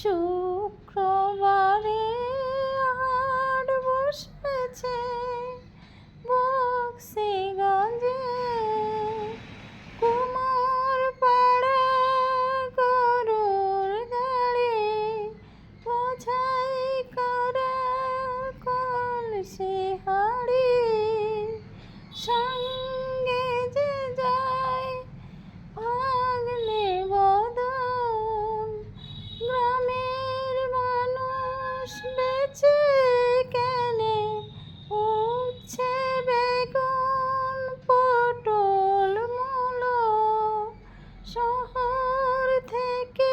শুক্রবারে আর বসেছে বক্সিগঞ্জে। কুমার পাড়া গরুর গাড়ি বোঝাই করা কলসি হাড়ি সাই থেকে